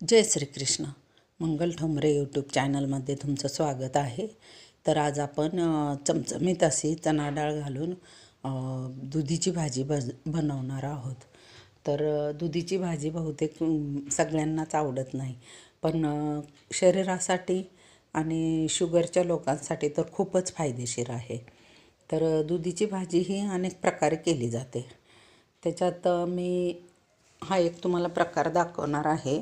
जय Shrikrishna. Mangal Thombare YouTube चॅनलमध्ये तुमचं स्वागत आहे. तर आज आपण चमचमीत अशी चणा डाळ घालून दुधीची भाजी बज बनवणार आहोत. तर दुधीची भाजी बहुतेक सगळ्यांनाच आवडत नाही. पण शरीरासाठी आणि शुगरच्या लोकांसाठी तर खूपच फायदेशीर आहे. तर दुधीची भाजी ही अनेक प्रकारे केली जाते. त्याच्यात मी हा एक तुम्हाला प्रकार दाखवणार आहे.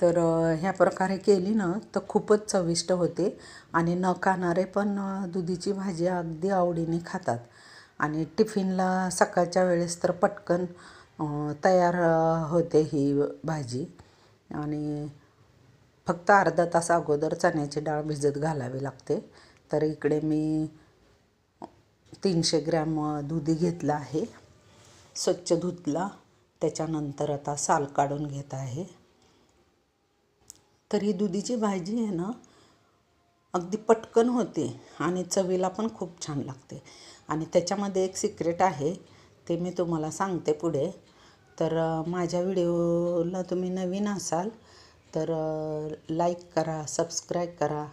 तर ह्या प्रकारे केली ना तर खूपच चविष्ट होते. आणि न खाणारे पण दुधीची भाजी अगदी आवडीने खातात. आणि टिफिनला सकाळच्या वेळेस तर पटकन तयार होते ही भाजी. आणि फक्त अर्धा तास अगोदर चण्याची डाळ भिजत घालावी लागते. तर इकडे मी तीनशे ग्रॅम दुधी घेतला आहे. स्वच्छ धुतला. त्याच्यानंतर आता साल काढून घेत आहे. तर ही दुधीची भाजी आहे ना अगदी पटकन होते आणि चवीला पण खूप छान लागते. आणि त्याच्यामध्ये एक सिक्रेट आहे ते मी तुम्हाला सांगते पुढे. तर माझ्या व्हिडिओला तुम्ही नवीन असाल तर लाईक करा सबस्क्राईब करा.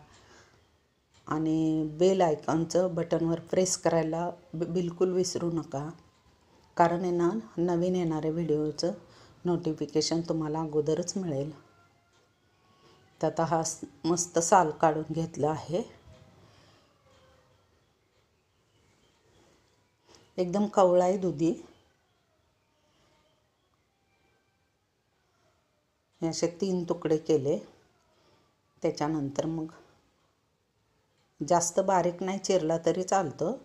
आणि बेल आयकॉनचं बटनवर प्रेस करायला बि बिलकुल विसरू नका. कारण येणार ना नवीन येणाऱ्या व्हिडिओचं नोटिफिकेशन तुम्हाला अगोदरच मिळेल. तर आता हा मस्त साल काढून घेतला आहे. एकदम कवळा आहे दुधी. हे असे तीन तुकडे केले. त्याच्यानंतर मग जास्त बारीक नाही चिरला तरी चालतं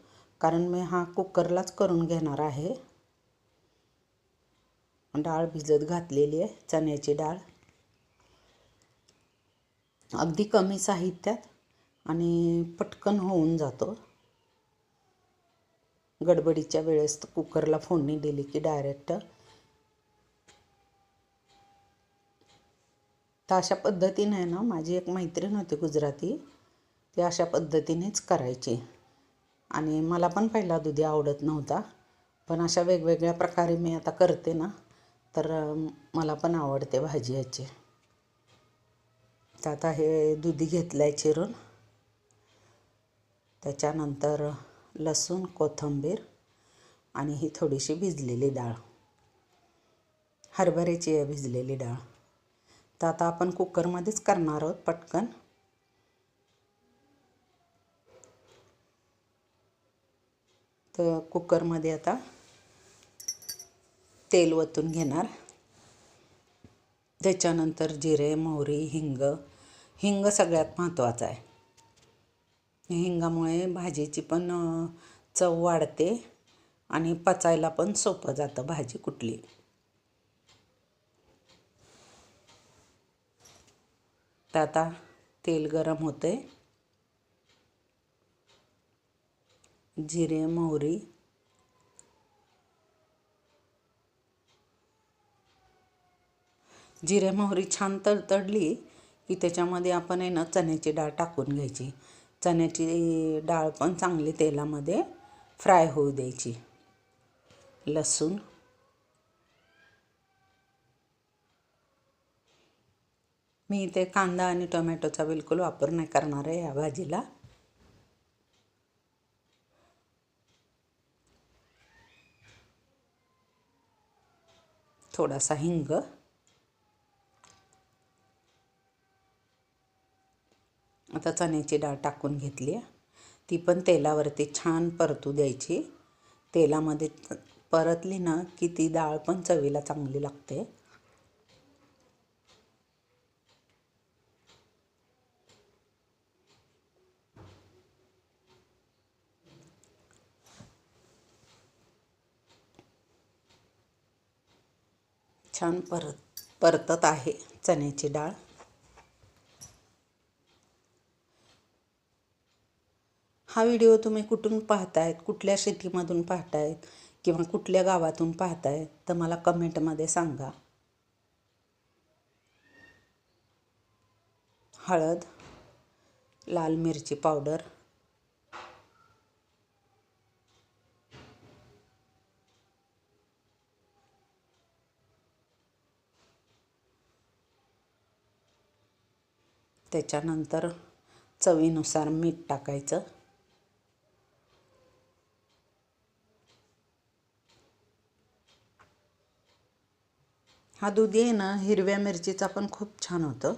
कारण मी हा कुकरलाच करून घेणार आहे. डाळ भिजत घातलेली आहे चण्याची डाळ. अगदी कमी साहित्यात आणि पटकन होऊन जातो. गडबडीच्या वेळेस तर कुकरला फोडणी दिली की डायरेक्ट तर अशा पद्धतीने आहे ना माझी एक मैत्रीण होती गुजराती ती अशा पद्धतीनेच करायची. आणि मला पण पहिला दुधी आवडत नव्हता पण अशा वेगवेगळ्या प्रकारे मी आता करते ना तर मला पण आवडते भाजी याची. तर आता हे दुधी घेतलं आहे चिरून. त्याच्यानंतर लसूण कोथिंबीर आणि ही थोडीशी भिजलेली डाळ. हरभऱ्याची आहे भिजलेली डाळ. तर आता आपण कुकरमध्येच करणार आहोत पटकन. तर कुकरमध्ये आता तेल ओतून घेणार. त्याच्यानंतर जिरे मोहरी हिंग हिंग सगळ्यात महत्त्वाचा आहे. हिंगामुळे भाजीची पण चव वाढते आणि पचायला पण सोपं जातं भाजी कुठली. तर आता तेल गरम होते. जिरे मोहरी. जिरे मोहरी छान तडतडली की त्याच्यामध्ये आपण आहे ना चण्याची डाळ टाकून घ्यायची. चण्याची डाळ पण चांगली तेलामध्ये फ्राय होऊ द्यायची. लसूण. मी इथे कांदा आणि टोमॅटोचा बिलकुल वापर नाही करणार आहे या भाजीला. थोडासा हिंग. आता चण्याची डाळ टाकून घेतली ती पण तेलावरती छान परतू द्यायची. तेलामध्ये परतली ना की ती डाळ पण चवीला चांगली लागते. छान परत परतत आहे चण्याची डाळ. हा व्हिडिओ तुम्ही कुठून पाहतायत? कुठल्या शेतीमधून पाहतायत? किंवा कुठल्या गावातून पाहतायत तर मला कमेंटमध्ये सांगा. हळद लाल मिरची पावडर त्याच्यानंतर चवीनुसार मीठ टाकायचं. हा दुधी आहे ना हिरव्या मिरचीचा पण खूप छान होतं.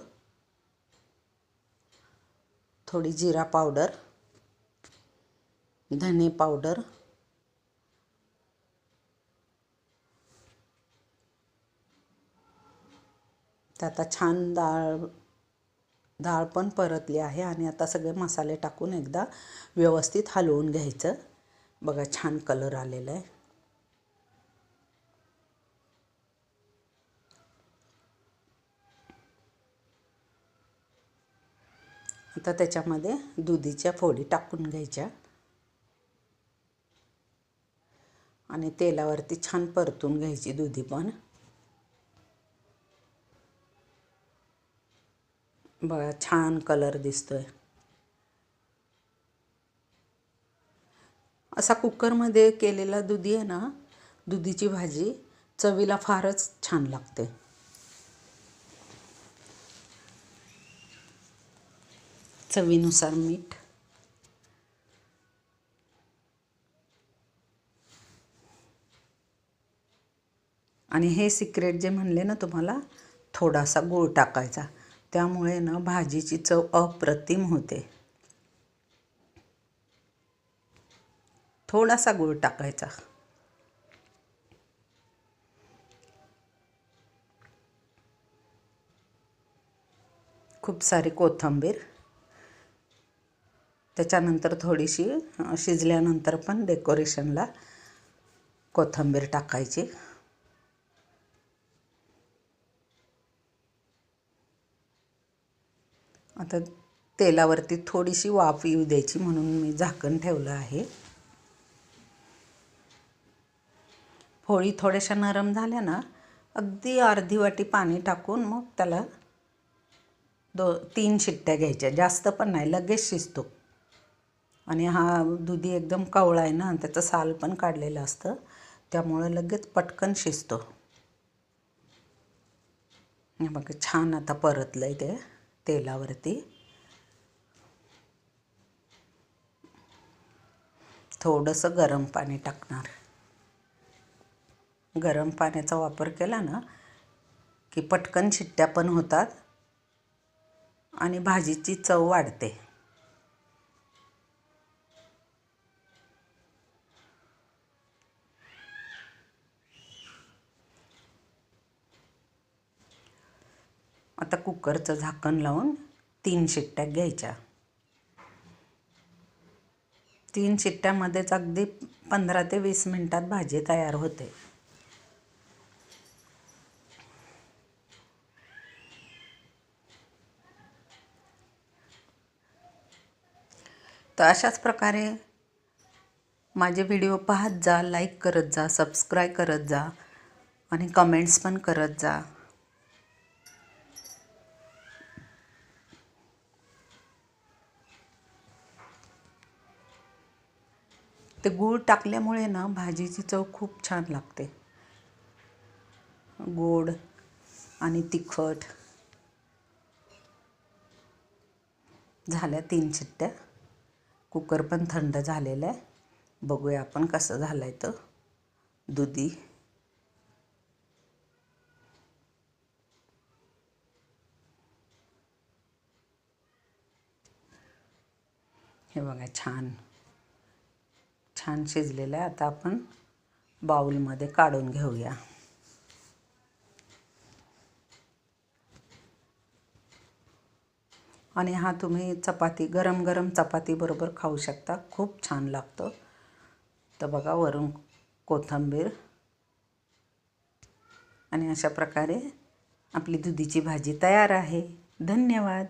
थोडी जिरा पावडर धने पावडर तर आता छान डाळ डाळ पण परतली आहे आणि आता सगळे मसाले टाकून एकदा व्यवस्थित हलवून घ्यायचं. बघा छान कलर आलेला आहे. आता त्याच्यामध्ये दुधीच्या फोडी टाकून घ्यायच्या. आणि तेलावरती छान परतून घ्यायची दुधी पण. बघा छान कलर दिसतोय. असा कुकरमध्ये केलेला दुधी आहे ना दुधीची भाजी चवीला फारच छान लागते. चवीनुसार मीठ आणि हे सिक्रेट जे म्हणले ना तुम्हाला थोडासा गूळ टाकायचा. त्यामुळे ना भाजीची चव अप्रतिम होते. थोडासा गूळ टाकायचा. खूप सारी कोथिंबीर. त्याच्यानंतर थोडीशी शिजल्यानंतर पण डेकोरेशनला कोथिंबीर टाकायची. आता तेलावरती थोडीशी वाफ येऊ द्यायची म्हणून मी झाकण ठेवलं आहे. होळी थोड्याशा नरम झाल्या ना अगदी अर्धी वाटी पाणी टाकून मग त्याला दो तीन शिट्ट्या घ्यायच्या. जास्त पण नाही लगेच शिजतो. आणि हा दुधी एकदम कवळा आहे ना त्याचं साल पण काढलेलं असतं. त्यामुळं लगेच पटकन शिजतो. बघा छान आता परतलं आहे ते तेलावरती. थोडंसं गरम पाणी टाकणार. गरम पाण्याचा वापर केला ना की पटकन शिट्ट्या पण होतात आणि भाजीची चव वाढते. आता कुकरचं झाकण लावून तीन शिट्ट्या घ्यायच्या. तीन शिट्ट्यामध्येच अगदी पंधरा ते वीस मिनटात भाजी तयार होते. तर अशाच प्रकारे माझे व्हिडिओ पाहत जा लाईक करत जा सबस्क्राईब करत जा आणि कमेंट्स पण करत जा. ते गूळ टाकल्यामुळे ना भाजीची चव खूप छान लागते. गोड आणि तिखट. झाल्या तीन चिट्ट्या. कुकर पण थंड झालेलं आहे. बघूया आपण कसं झालं आहे तर. दुधी. हे बघा छान. छान शिजलेलं आहे. आता आपण बाऊलमध्ये काढून घेऊया. आणि हा तुम्ही चपाती गरम गरम चपातीबरोबर खाऊ शकता. खूप छान लागतं. तर बघा वरून कोथिंबीर. आणि अशा प्रकारे आपली दुधीची भाजी तयार आहे. धन्यवाद.